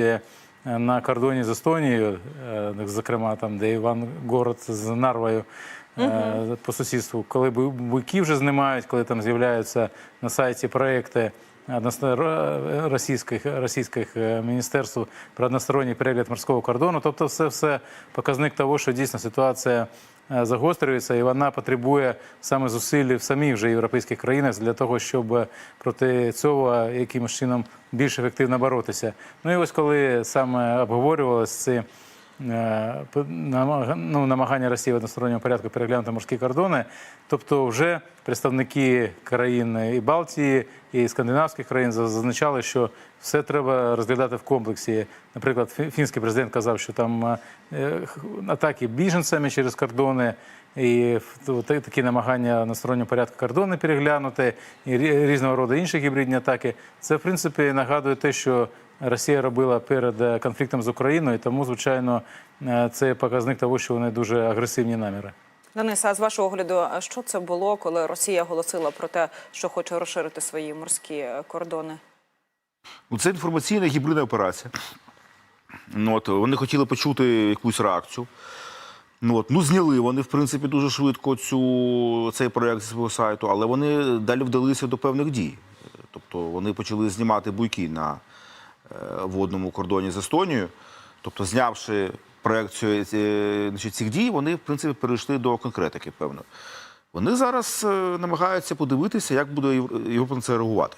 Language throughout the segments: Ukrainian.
Е, на кордоні з Естонією, е, зокрема там, де Іван Город з Нарвою е, по сусідству, коли бу- буйки вже знімають, коли там з'являються на сайті проекти російських, російських е, міністерств про односторонній перегляд морського кордону. Тобто, це все показник того, що дійсно ситуація е, загострюється, і вона потребує саме зусиль в самих вже європейських країнах для того, щоб проти цього якимось чином більш ефективно боротися. Ну і ось коли саме обговорювалися ці е, ну, намагання Росії в односторонньому порядку переглянути морські кордони, тобто вже представники країн і Балтії, і скандинавських країн зазначали, що все треба розглядати в комплексі. Наприклад, фінський президент казав, що там е, атаки біженцями через кордони. І от такі намагання на сторонньому порядку кордони переглянути, і різного роду інші гібридні атаки. Це в принципі нагадує те, що Росія робила перед е, конфліктом з Україною, тому звичайно е, це показник того, що вони дуже агресивні наміри. Денис, а з вашого огляду, що це було, коли Росія оголосила про те, що хоче розширити свої морські е, кордони? Ну, це інформаційна гібридна операція. Ну, от, вони хотіли почути якусь реакцію. Ну, от, ну, зняли вони, в принципі, дуже швидко цю, цей проєкт зі свого сайту, але вони далі вдалися до певних дій. Тобто вони почали знімати буйки на е, водному кордоні з Естонією. Тобто, знявши проекцію е, значить, цих дій, вони, в принципі, перейшли до конкретики, певно. Вони зараз е, намагаються подивитися, як буде Євро- Європа на це реагувати.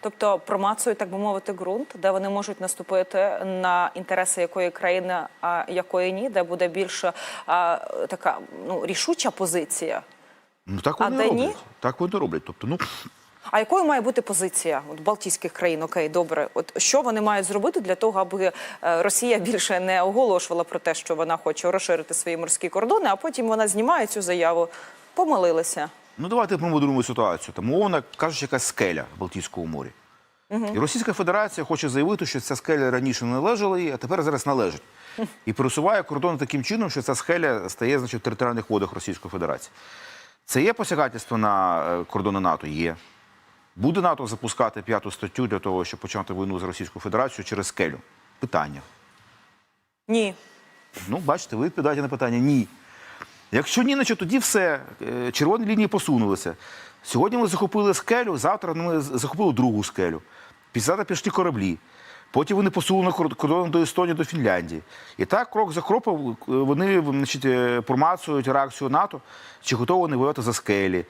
Тобто промацують, так би мовити, ґрунт, де вони можуть наступити на інтереси якої країни, а якої ні, де буде більш а, така ну рішуча позиція. Ну так А вони де роблять. ні? Так вони роблять. Тобто, ну А якою має бути позиція от Балтійських країн? Окей, добре, от що вони мають зробити для того, аби е, Росія більше не оголошувала про те, що вона хоче розширити свої морські кордони, а потім вона знімає цю заяву. Помилилися. Ну, давайте промоделюємо ситуацію. Там, умовно кажучи, якась скеля в Балтійському морі. І Російська Федерація хоче заявити, що ця скеля раніше не належала їй, а тепер зараз належить. І пересуває кордон таким чином, що ця скеля стає значить, в територіальних водах Російської Федерації. Це є посягательство на е, кордони НАТО? Є. Буде НАТО запускати п'яту статтю для того, щоб почати війну з Російською Федерацією через скелю? Питання. Ні. Ну, бачите, ви відповідаєте на питання ні. Якщо ні, значить тоді все. Е, Червоні лінії посунулися. Сьогодні ми захопили скелю, завтра ми захопили другу скелю. Після пішли кораблі. Потім вони посунули кор- кордон до Естонії, до Фінляндії. І так, крок за кроком, е, вони значить, е, промацують реакцію НАТО, чи готові вони воювати за скелі,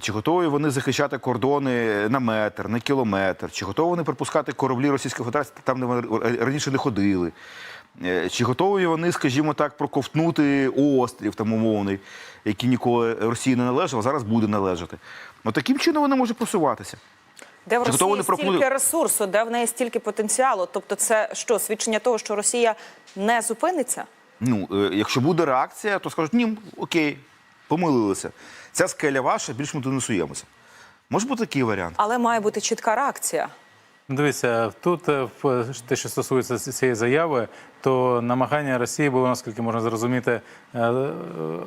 чи готові вони захищати кордони на метр, на кілометр, чи готові вони пропускати кораблі Російської Федерації там, де вони раніше не ходили. Е, Чи готові вони, скажімо так, проковтнути острів там умовний, який ніколи Росії не належав, а зараз буде належати? Ну таким чином вони можуть просуватися. Де в Чи Росії стільки ресурсу, де в неї стільки потенціалу? Тобто, це що свідчення того, що Росія не зупиниться? Ну, е, якщо буде реакція, то скажуть, ні, окей, помилилися. Ця скеля ваша, більш ми донесуємося. Може бути такий варіант. Але має бути чітка реакція. Ну, Дивіться, тут е, в- те, що стосується цієї заяви, то намагання Росії було, наскільки можна зрозуміти, е, е,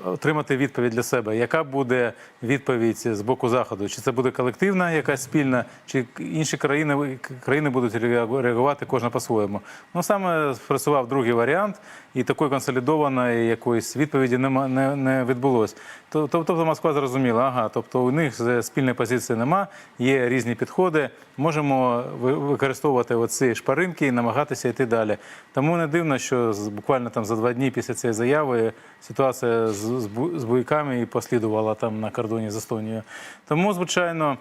отримати відповідь для себе. Яка буде відповідь з боку Заходу? Чи це буде колективна, якась спільна, чи інші країни країни будуть реагувати кожна по-своєму? Ну саме спрацював другий варіант, і такої консолідованої якоїсь відповіді нема не, не відбулось. Тобто Москва зрозуміла, ага, тобто у них спільної позиції нема, є різні підходи. Можемо ви- використовувати оці шпаринки і намагатися йти далі. Тому не дивно, що буквально там за два дні після цієї заяви ситуація з, з, з бойками і послідувала там на кордоні з Естонією. Тому, звичайно,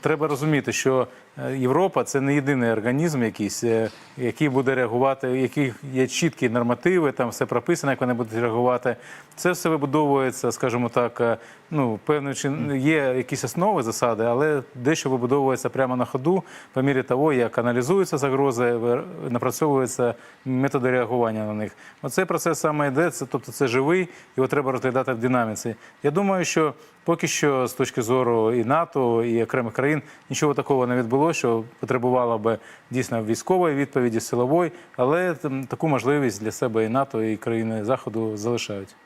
треба розуміти, що е, Європа це не єдиний організм, якийсь, е, який буде реагувати, яких є чіткі нормативи, там все прописано, як вони будуть реагувати. Це все вибудовується, скажімо так, е, ну певною чин є якісь основи засади, але дещо вибудовується прямо на ходу по мірі того, як аналізуються загрози, напрацьовуються методи реагування на них. Оцей процес саме йде, це тобто це живий, його треба розглядати в динаміці. Я думаю, що поки що з точки зору і НАТО, і окремих країн нічого такого не відбулося, що потребувало би дійсно військової відповіді, силової, але таку можливість для себе і НАТО, і країни Заходу залишають.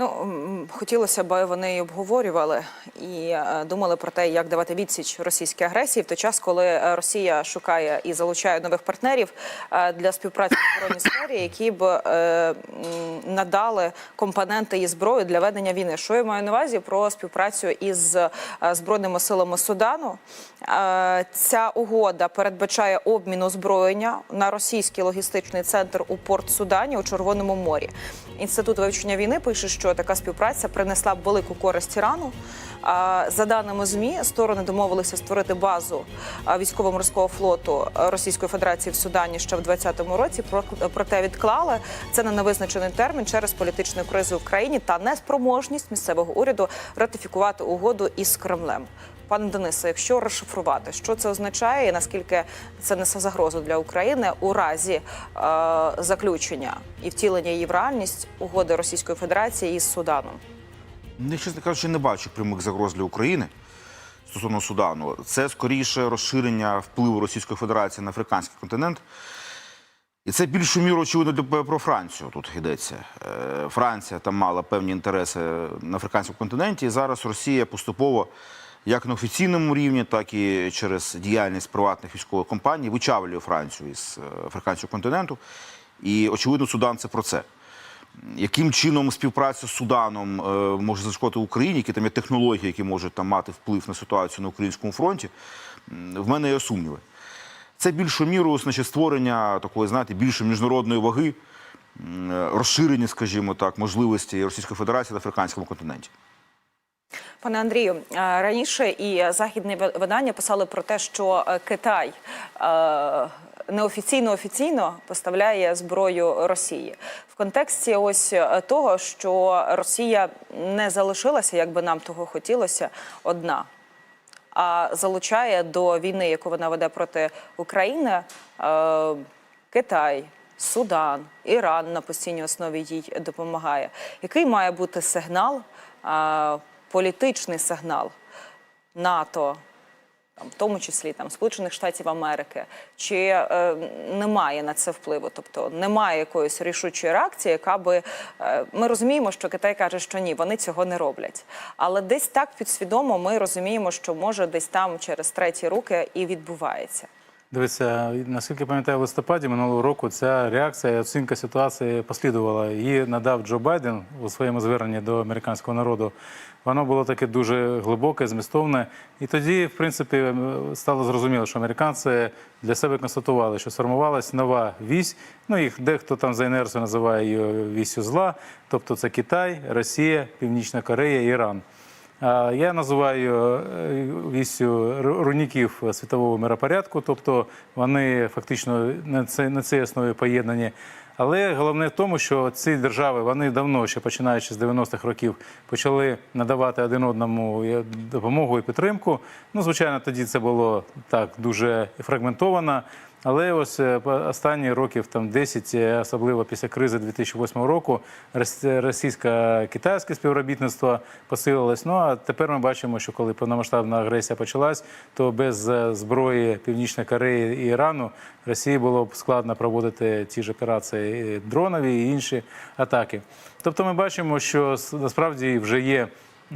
Ну хотілося б вони і обговорювали і е, думали про те, як давати відсіч російській агресії в той час, коли е, Росія шукає і залучає нових партнерів е, для співпраці в оборонній сфері, які б надали компоненти і зброю для ведення війни. Що я маю на увазі про співпрацю із збройними силами Судану? Ця угода передбачає обмін озброєння на російський логістичний центр у порт Судані у Червоному морі. Інститут вивчення війни пише, що така співпраця принесла б велику користь Ірану. За даними змі, сторони домовилися створити базу військово-морського флоту Російської Федерації в Судані ще в 2020 році. Про- Проте відклали це на невизначений термін через політичну кризу в країні та неспроможність місцевого уряду ратифікувати угоду із Кремлем. Пане Денисе, якщо розшифрувати, що це означає і наскільки це несе загрозу для України у разі е, заключення і втілення її в реальність угоди Російської Федерації із Суданом? Ну, Я, чесно кажучи, не бачу прямих загроз для України стосовно Судану. Це скоріше розширення впливу Російської Федерації на африканський континент. І це більшу міру, очевидно, про Францію тут йдеться. Е, Франція там мала певні інтереси на африканському континенті. І зараз Росія поступово, як на офіційному рівні, так і через діяльність приватних військових компаній, вичавлює Францію із е, африканського континенту. І, очевидно, Судан це про це яким чином співпраця з Суданом е, може зашкодити Україні, які там є технології, які можуть там мати вплив на ситуацію на українському фронті, в мене є сумніви. Це більшу міру значить, створення такої, знаєте, більше міжнародної ваги, е, розширення, скажімо так, можливості Російської Федерації на африканському континенті. Пане Андрію, е, раніше і західні видання писали про те, що е, Китай е, неофіційно офіційно поставляє зброю Росії в контексті ось того, що Росія не залишилася, як би нам того хотілося, одна. А залучає до війни, яку вона веде проти України, Китай, Судан, Іран на постійній основі їй допомагає. Який має бути сигнал, політичний сигнал НАТО, там, в тому числі там Сполучених Штатів Америки, чи е, немає на це впливу? Тобто немає якоїсь рішучої реакції, яка би е, ми розуміємо, що Китай каже, що ні, вони цього не роблять. Але десь так підсвідомо ми розуміємо, що може десь там через треті руки і відбувається. Дивіться, наскільки пам'ятаю, в листопаді минулого року ця реакція і оцінка ситуації послідувала. Її надав Джо Байден у своєму зверненні до американського народу. Воно було таке дуже глибоке, змістовне. І тоді, в принципі, стало зрозуміло, що американці для себе констатували, що сформувалась нова вісь. Ну, їх дехто там за інерцією називає її вісю зла. Тобто це Китай, Росія, Північна Корея, Іран. Я називаю е, вісю ру- руйніків світового миропорядку, тобто вони фактично на цій, на цій основі поєднані. Але головне в тому, що ці держави вони давно, ще починаючи з 90-х років, почали надавати один одному е, допомогу і підтримку. Ну, звичайно, тоді це було так дуже фрагментовано. Але ось е, останні років там 10, е, особливо після кризи 2008 року, рос- російсько-китайське співробітництво посилилось. Ну а тепер ми бачимо, що коли повномасштабна агресія почалась, то без е, зброї Північної Кореї і Ірану Росії було б складно проводити ті ж операції дронові і інші атаки. Тобто, ми бачимо, що насправді вже є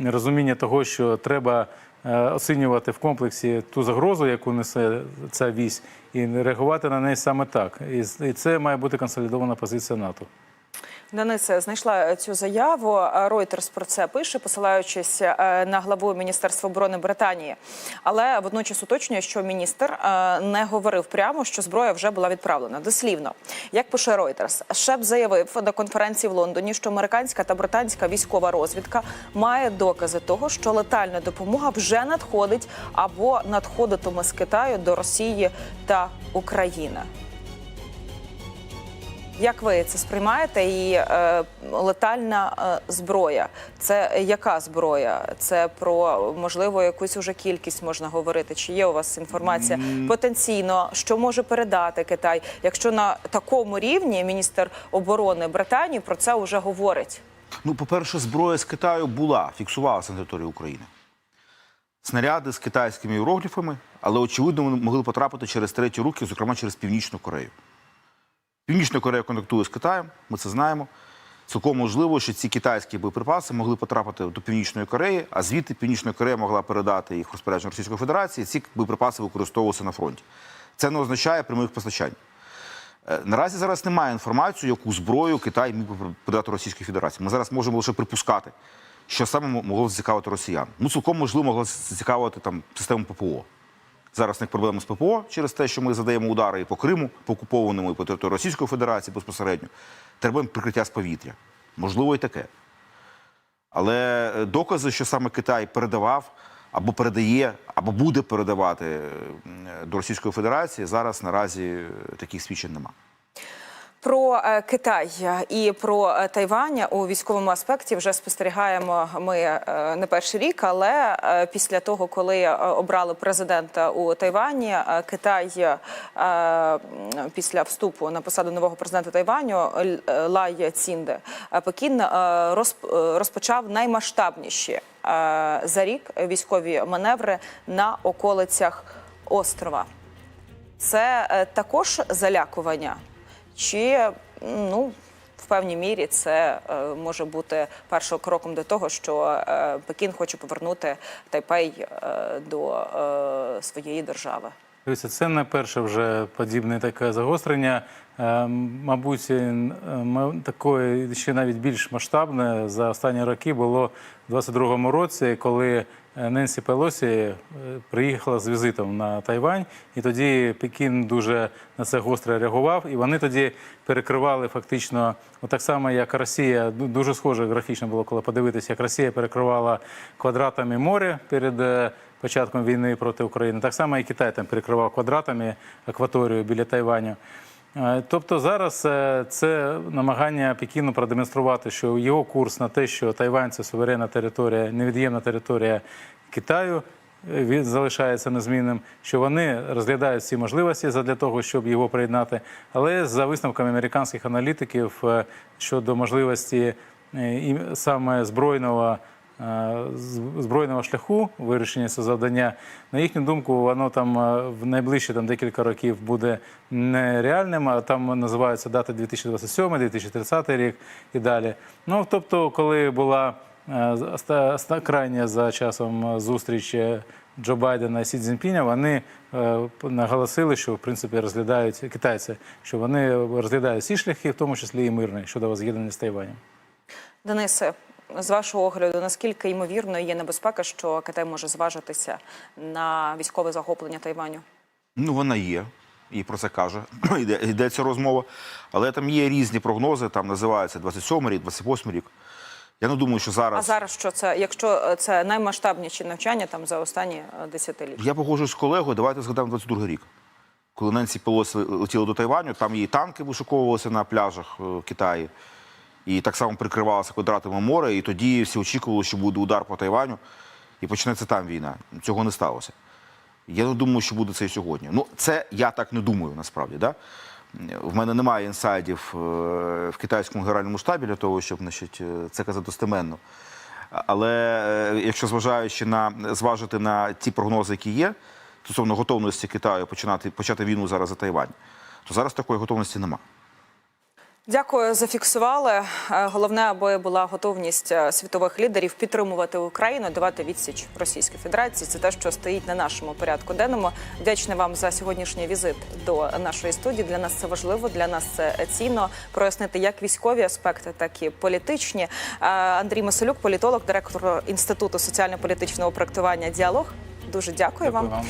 розуміння того, що треба е, оцінювати в комплексі ту загрозу, яку несе ця вісь, і реагувати на неї саме так. І це має бути консолідована позиція НАТО. Денисе, знайшла цю заяву. Reuters про це пише, посилаючись е, на главу Міністерства оборони Британії. Але водночас уточнює, що міністр е, не говорив прямо, що зброя вже була відправлена. Дослівно, як пише Reuters, Шеп заявив на конференції в Лондоні, що американська та британська військова розвідка має докази того, що летальна допомога вже надходить або надходитиме з Китаю до Росії та України. Як ви це сприймаєте? І е, летальна е, зброя це яка зброя? Це про можливо якусь уже кількість можна говорити? Чи є у вас інформація потенційно, що може передати Китай? Якщо на такому рівні міністр оборони Британії про це вже говорить? Ну, по-перше, зброя з Китаю була, фіксувалася на території України. Снаряди з китайськими іерогліфами, але очевидно, вони могли потрапити через треті руки, зокрема через Північну Корею. Північна Корея контактує з Китаєм, ми це знаємо. Цілком можливо, що ці китайські боєприпаси могли потрапити до Північної Кореї, а звідти Північна Корея могла передати їх розпорядження Російської Федерації. Ці боєприпаси використовувалися на фронті. Це не означає прямих постачань. Е, Наразі зараз немає інформації, яку зброю Китай міг би передати Російській Федерації. Ми зараз можемо лише припускати, що саме могло зацікавити росіян. Ну, цілком можливо, могло зацікавити там систему ППО. Зараз у них проблеми з ППО через те, що ми задаємо удари і по Криму, по окупованому, і по території Російської Федерації безпосередньо. Треба прикриття з повітря. Можливо, і таке. Але е, докази, що саме Китай передавав або передає, або буде передавати е, до Російської Федерації, зараз наразі е, таких свідчень немає. Про е, Китай і про е, Тайвань у військовому аспекті вже спостерігаємо ми е, не перший рік, але після того, коли обрали президента у Тайвані, Китай після вступу на посаду нового президента Тайваню Лай Цінде Пекін розпочав наймасштабніші за рік військові маневри на околицях острова. Це також залякування, чи ну в певній мірі це е, може бути першим кроком до того, що е, Пекін хоче повернути Тайпей е, до е, своєї держави. Дивіться, це не перше вже подібне таке загострення. Е, Мабуть, е, такое ще навіть більш масштабне за останні роки було в 22-му році, коли е, Ненсі Пелосі е, приїхала з візитом на Тайвань, і тоді Пекін дуже на це гостро реагував, і вони тоді перекривали фактично, так само, як Росія, дуже схоже графічно було, коли подивитися, як Росія перекривала квадратами море перед е, початком війни проти України. Так само і Китай там перекривав квадратами акваторію біля Тайваню. Е, Тобто зараз е, це намагання Пекіну продемонструвати, що його курс на те, що Тайвань це суверенна територія, невід'ємна територія Китаю. е, Він залишається незмінним, що вони розглядають всі можливості для того, щоб його приєднати. Але за висновками американських аналітиків щодо можливості саме збройного збройного шляху вирішення цього завдання, на їхню думку, воно там е, в найближчі там декілька років буде нереальним, а там називаються дати 2027, 2030 рік і далі. Ну тобто, коли була е, крайня за часом е, зустріч е, Джо Байдена і Сі Цзіньпіня, вони е, наголосили, що в принципі розглядають китайці, що вони розглядають всі шляхи, в тому числі і мирний щодо воз'єднання з Тайванем. Денисе, з вашого огляду, наскільки ймовірно є небезпека, що Китай може зважитися на військове захоплення Тайваню? Ну, вона є. І про це каже, йде, йдеться розмова. Але там є різні прогнози, там називається 27 рік, 28 рік. Я не думаю, що зараз. А зараз що це? Якщо це наймасштабніші навчання там за останні е, десятиліття? Я погоджуюсь з колегою, давайте згадаємо 22 рік. Коли Ненсі Пелосі летіла до Тайваню, там її танки вишуковувалися на пляжах е, в Китаї. І так само прикривалося квадратами моря, і тоді всі очікували, що буде удар по Тайваню, і почнеться там війна. Цього не сталося. Я не думаю, що буде це і сьогодні. Ну, це я так не думаю, насправді. Да? В мене немає інсайдів е, в китайському генеральному штабі для того, щоб значить, е, це казати достеменно. Але е, якщо зважаючи на зважити на ті прогнози, які є, стосовно готовності Китаю починати почати війну зараз за Тайвань, то зараз такої готовності немає. Дякую, зафіксували. Е, Головне, аби була готовність е, світових лідерів підтримувати Україну, давати відсіч Російській Федерації. Це те, що стоїть на нашому порядку денному. Вдячна вам за сьогоднішній візит до нашої студії. Для нас це важливо, для нас це цінно прояснити як військові аспекти, так і політичні. Е, Андрій Масолюк, політолог, директор інституту соціально-політичного проектування Діалог. Дуже дякую, Дякую вам. вам.